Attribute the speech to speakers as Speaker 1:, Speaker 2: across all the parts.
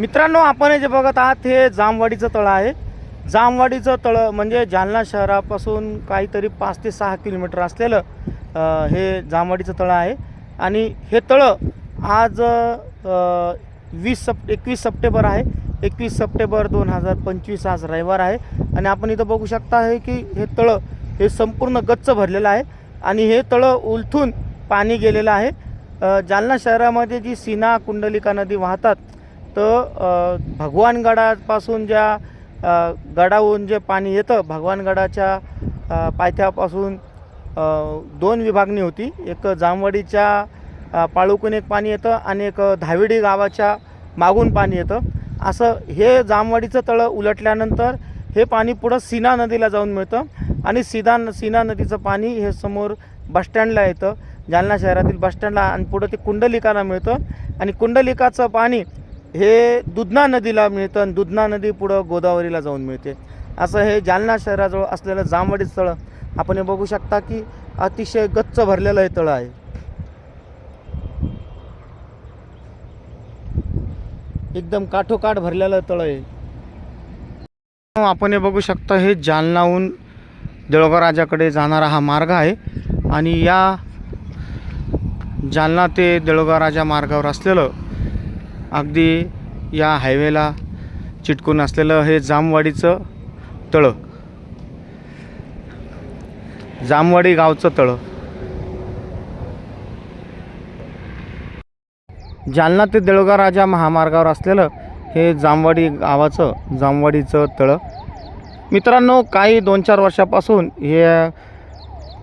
Speaker 1: मित्रांनो आपण हे जे बघत आहात हे जामवाडीचं तळं आहे. जामवाडीचं तळं म्हणजे जालना शहरापासून काहीतरी पाच ते सहा किलोमीटर असलेलं हे जामवाडीचं तळं आहे. आणि हे तळं आज वीस सप एकवीस सप्टेंबर आहे. एकवीस सप्टेंबर दोन हजार पंचवीस आज रविवार आहे. आणि आपण इथं बघू शकता आहे की हे तळं हे संपूर्ण गच्च भरलेलं आहे. आणि हे तळं उलथून पाणी गेलेलं आहे. जालना शहरामध्ये जी सीना कुंडलिका नदी वाहतात तर भगवानगडापासून ज्या गडावरून गडाहून जे पाणी येतं भगवानगडाच्या पायथ्यापासून दोन विभागणी होती. एक जामवाडीच्या पाळुकून पाळूकून एक पाणी येतं आणि एक धाविडी गावाच्या मागून पाणी येतं. असं हे जामवाडीचं तळं उलटल्यानंतर हे पाणी पुढं सीना नदीला जाऊन मिळतं आणि सिदान सीना नदीचं पाणी हे समोर बसस्टँडला येतं. जालना शहरातील बसस्टँडला आणि पुढं ते कुंडलिकाला मिळतं. आणि कुंडलिकाचं पाणी हे दुधना नदीला मिळतं आणि दुधना नदी पुढं गोदावरीला जाऊन मिळते. असं हे जालना शहराजवळ असलेलं जांभडी तळं आपण हे बघू शकता की अतिशय गच्च भरलेलं हे तळं आहे. एकदम काठोकाठ भरलेलं तळं आहे. आपण हे बघू शकता हे जालनाहून देळगावराजाकडे जाणारा हा मार्ग आहे आणि या जालना ते देळगावराजा मार्गावर असलेलं अगदी या हायवेला चिटकून असलेलं हे जामवाडीचं तळं. जामवाडी गावचं तळं. जालना ते देळगाव राजा महामार्गावर असलेलं हे जामवाडी गावाचं जामवाडीचं तळं. मित्रांनो काही दोन चार वर्षापासून हे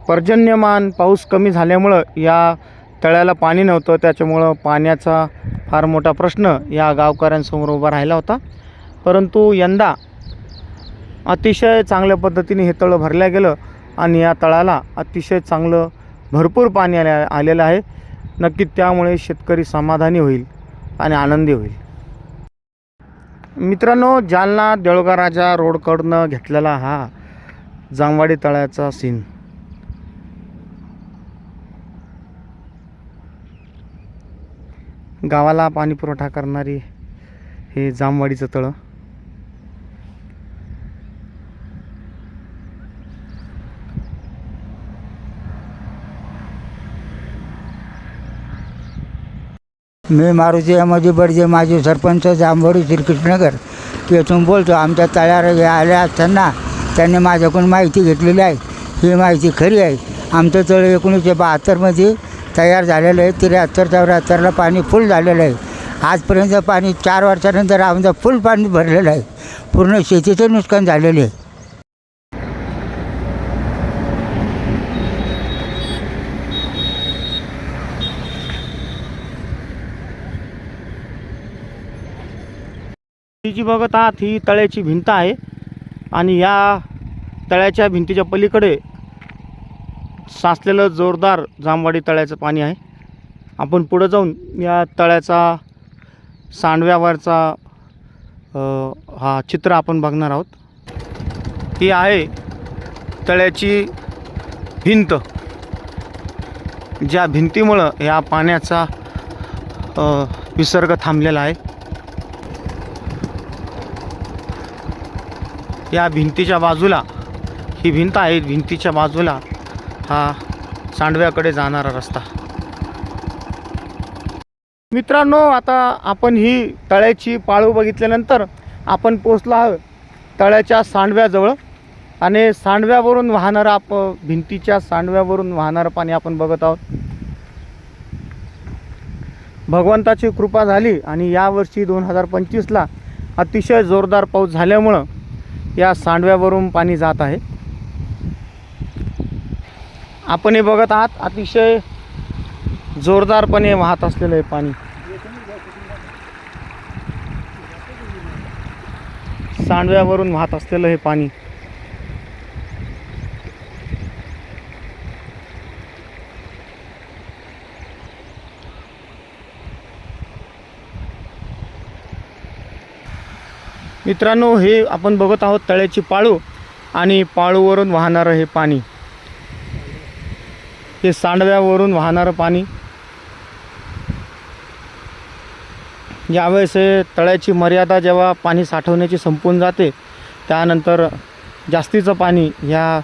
Speaker 1: पर्जन्यमान पाऊस कमी झाल्यामुळं या तळ्याला पाणी नव्हतं त्याच्यामुळं पाण्याचा फार मोठा प्रश्न या गावकऱ्यांसमोर उभा राहिला होता. परंतु यंदा अतिशय चांगल्या पद्धतीने हे तळं भरलं गेलं आणि या तळाला अतिशय चांगलं भरपूर पाणी आले आलेलं आहे. नक्की त्यामुळे शेतकरी समाधानी होईल आणि आनंदी होईल. मित्रांनो जालना देळगा राजा रोडकडनं घेतलेला हा जामवाडी तळ्याचा सीन गावाला पाणी पुरवठा करणारी हे जामवाडीचं तळं.
Speaker 2: मी मारुती अहमदी बडजे माजी सरपंच जांभोडी श्रीकृष्णनगर. येथून बोलतो आमच्या तळ्यावर आल्या असताना त्यांनी माझ्याकडून माहिती घेतलेली आहे. ही माहिती खरी आहे. आमचं तळ एकोणीसशे बहात्तरमध्ये तयार झालेलं आहे. त्र्याहत्तर चौऱ्याहत्तरला पाणी फुल झालेलं आहे. आजपर्यंत पाणी चार वर्षानंतर आमचं फुल पाणी भरलेलं आहे. पूर्ण शेतीचं नुकसान झालेलं आहे.
Speaker 1: जी बघत आहात ही तळ्याची भिंत आहे आणि या तळ्याच्या भिंतीच्या पलीकडे साचलेलं जोरदार जामवाडी तळ्याचं पाणी आहे. आपण पुढं जाऊन या तळ्याचा सांडव्यावरचा हा चित्र आपण बघणार आहोत. ही आहे तळ्याची भिंत. ज्या भिंतीमुळं या पाण्याचा विसर्ग थांबलेला आहे. या भिंतीच्या बाजूला ही भिंत आहे भिंतीच्या बाजूला हा सांडव्याकडे जाणारा रस्ता. मित्रांनो आता आपण ही तळ्याची पाळू बघितल्यानंतर आपण पोचलो आहोत तळ्याच्या सांडव्याजवळ. आणि सांडव्यावरून वाहणारं आप भिंतीच्या सांडव्यावरून वाहणारं पाणी आपण बघत आहोत. भगवंताची कृपा झाली आणि यावर्षी दोन हजार पंचवीसला अतिशय जोरदार पाऊस झाल्यामुळं या सांडव्यावरून पाणी जात आहे. आपण हे बघत आहात अतिशय जोरदारपणे वाहत असलेलं आहे पाणी. सांडव्यावरून वाहत असलेलं हे पाणी. मित्रांनो हे आपण बघत आहोत तळ्याची पाळू आणि पाळूवरून वाहणारं हे पाणी. हे सांडव्यावरून वाहणारं पाणी. ज्यावेळेस हे तळ्याची मर्यादा जेव्हा पाणी साठवण्याची संपून जाते त्यानंतर जास्तीचं पाणी ह्या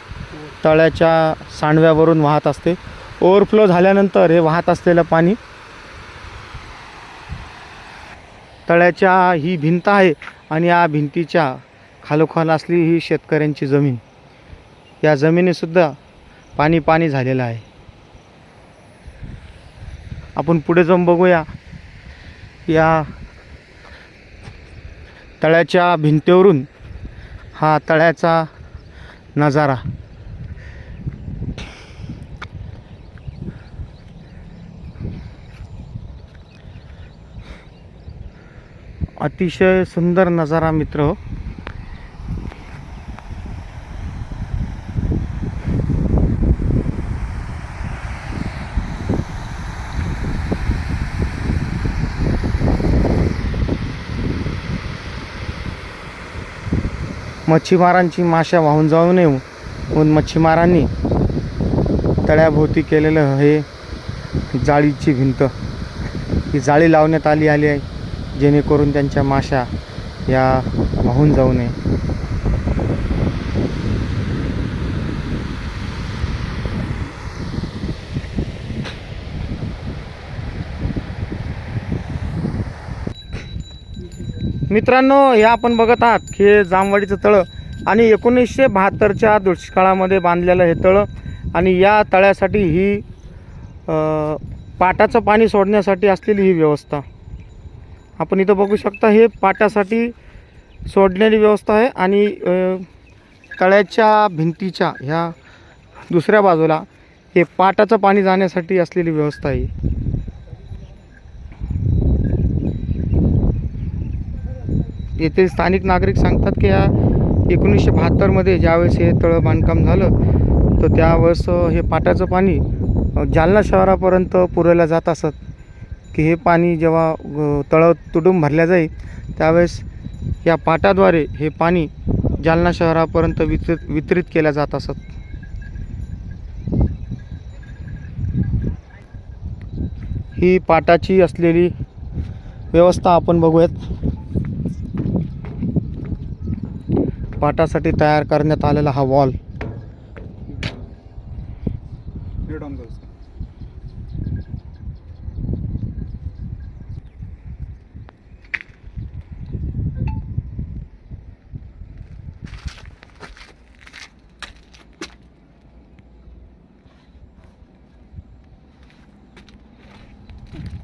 Speaker 1: तळ्याच्या सांडव्यावरून वाहत असते. ओव्हरफ्लो झाल्यानंतर हे वाहत असलेलं पाणी तळ्याच्या ही भिंत आहे आणि या भिंतीच्या खालोखाल असली ही शेतकऱ्यांची जमीन. या जमिनीसुद्धा पाणी पाणी झालेलं आहे. आपण पुढे जाऊन बघूया. या तळ्याच्या भिंतीवरून हा तळ्याचा नजारा. अतिशय सुंदर नजारा मित्र हो. मच्छीमारांची माश्या वाहून जाऊ नये म्हणून मच्छीमारांनी तळ्याभोवती केलेलं हे जाळीची भिंत. ही जाळी लावण्यात आली आली आहे जेणेकरून त्यांच्या माश्या या वाहून जाऊ नये. मित्रांनो हे आपण बघत आहात हे जामवाडीचं तळं आणि एकोणीसशे बहात्तरच्या दुष्काळामध्ये बांधलेलं हे तळं आणि या तळ्यासाठी ही पाटाचं पाणी सोडण्यासाठी असलेली ही व्यवस्था. आपण इथं बघू शकता हे पाटासाठी सोडण्याची व्यवस्था आहे आणि तळ्याच्या भिंतीच्या ह्या दुसऱ्या बाजूला हे पाटाचं पाणी जाण्यासाठी असलेली व्यवस्था आहे. येथील स्थानिक नागरिक सांगतात की या एकोणीसशे बहात्तरमध्ये ज्यावेळेस हे तळं बांधकाम झालं तर त्यावेळेस हे पाटाचं पाणी जालना शहरापर्यंत पुरवलं जात असत. की हे पाणी जेव्हा तळं तुडून भरल्या जाईल त्यावेळेस या पाटाद्वारे हे पाणी जालना शहरापर्यंत वितरित वितरित केल्या जात असत. ही पाटाची असलेली व्यवस्था आपण बघूयात. पाटासाठी तयार करण्यात आलेला हा वॉल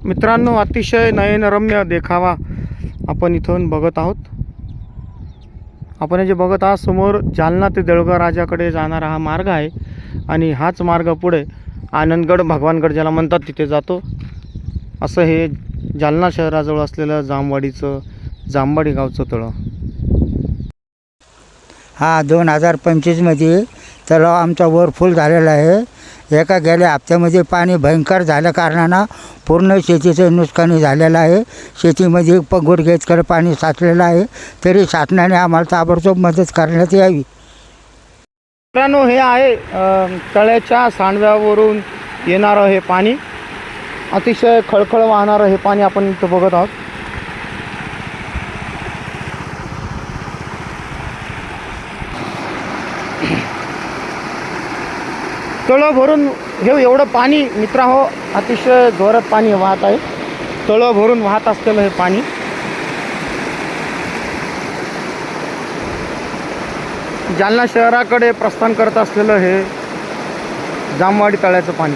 Speaker 1: मित्रांनो अतिशय नयनरम्य देखावा आपण इथून बघत आहोत. आपण हे जे बघत आहात समोर जालना ते देऊळगाव राजाकडे जाणारा हा मार्ग आहे. आणि हाच मार्ग पुढे आनंदगड भगवानगड ज्याला म्हणतात तिथे जातो. असं हे जालना शहराजवळ असलेलं जामवाडीचं जांबाडी गावचं तळं.
Speaker 2: हा दोन हजार पंचवीसमध्ये तलाव आमचा वर फुल झालेला आहे. एका गेल्या हप्त्यामध्ये पाणी भयंकर झाल्या कारणानं पूर्ण शेतीचं नुकसानी झालेलं आहे. शेतीमध्ये प गुडघेचकर पाणी साचलेलं आहे. तरी शासनाने आम्हाला ताबडतोब मदत करण्यात यावी.
Speaker 1: मित्रांनो हे आहे तळ्याच्या सांडव्यावरून येणारं हे पाणी. अतिशय खळखळ वाहणारं हे पाणी आपण इथं बघत आहोत. तळं भरून हे एवढं पाणी मित्रा हो अतिशय जोरात पाणी वाहत आहे. तळं भरून वाहत असलेलं हे पाणी. जालना शहराकडे प्रस्थान करत असलेलं हे जामवाडी तळ्याचं पाणी.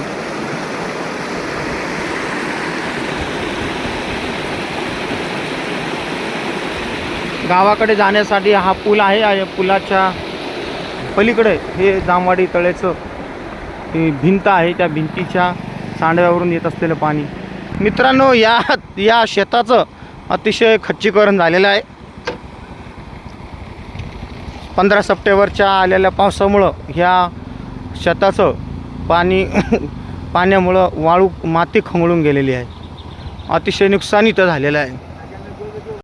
Speaker 1: गावाकडे जाण्यासाठी हा पूल आहे या पुलाच्या पलीकडे हे जामवाडी तळ्याचं भिंत आहे त्या भिंतीच्या सांडव्यावरून येत असलेलं पाणी. मित्रांनो या या शेताचं अतिशय खच्चीकरण झालेलं आहे. पंधरा सप्टेंबरच्या आलेल्या पावसामुळं ह्या शेताचं पाणी पाण्यामुळं वाळू माती खंगळून गेलेली आहे. अतिशय नुकसानी तर झालेलं आहे.